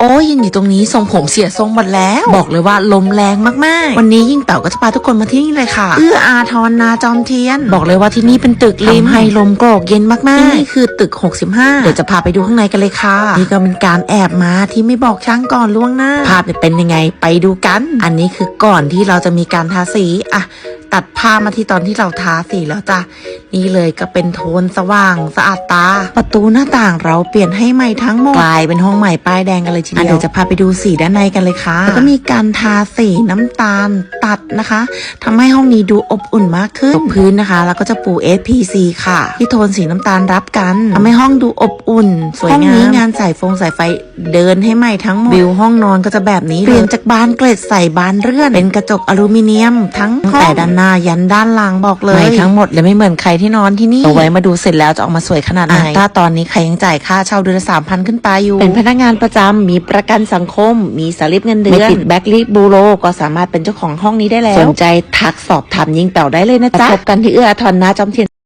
โอ้ยยืนอยู่ตรงนี้ทรงผมเสียทรงหมดแล้ว บอกเลยว่าลมแรงมากๆ วันนี้ยิ่งเต่าก็จะพาทุกคนมาที่นี่เลยค่ะ เอื้ออาทรนาจอมเทียน บอกเลยว่าที่นี่เป็นตึกริมให้ลมโกรกเย็นมากๆที่นี่คือตึก 65 เดี๋ยวจะพาไปดูข้างในกันเลยค่ะ นี่ก็เป็นการแอบมาที่ไม่บอกช่างก่อนล่วงหน้า ภาพเนี่ยเป็นยังไงไปดูกัน อันนี้คือก่อนที่เราจะมีการทาสีอะ ตัดภาพมาที่ตอนที่เราทาสีแล้วจ้ะนี่เลยก็เป็นโทนสว่างสะอาดตา ประตูหน้าต่างเราเปลี่ยนให้ใหม่ทั้งหมดกลายเป็นห้องใหม่ป้ายแดงกันเลยทีเดียวเดี๋ยวจะพาไปดูสีด้านในกันเลยค่ะแล้วก็มีการทาสีน้ำตาลตัดนะคะทำให้ห้องนี้ดูอบอุ่นมากขึ้นพื้นนะคะ แล้วก็จะปู SPC ค่ะ ที่โทนสีน้ำตาลรับกันทำให้ห้องดูอบอุ่น สวยงามห้องนี้งานสายฟงสายไฟเดินให้ใหม่ทั้งหมดวิวห้องนอนก็จะแบบนี้เปลี่ยนจากบานเกล็ดใส่บานเลื่อนเป็นกระจกอลูมิเนียมทั้งห้องแต่ด้านหน้ายันด้านหลังบอกเลยทั้งหมดเลยไม่เหมือนใครที่นอนที่นี่เอาไว้มาดูเสร็จแล้วจะออกมาสวยขนาดไหนถ้าตอนนี้ใครยังจ่ายค่าเช่าเดือนละสามพันขึ้นไปอยู่ เป็นพนักงานประจำมีประกันสังคม มีสลิปเงินเดือนไม่ติดแบ็กลิสบูโรก็สามารถเป็นเจ้าของห้องนี้ได้แล้วสนใจทักสอบถามยิงเต่าได้เลยนะจ๊ะพบกันที่เอื้ออาทรนะจอมเทียน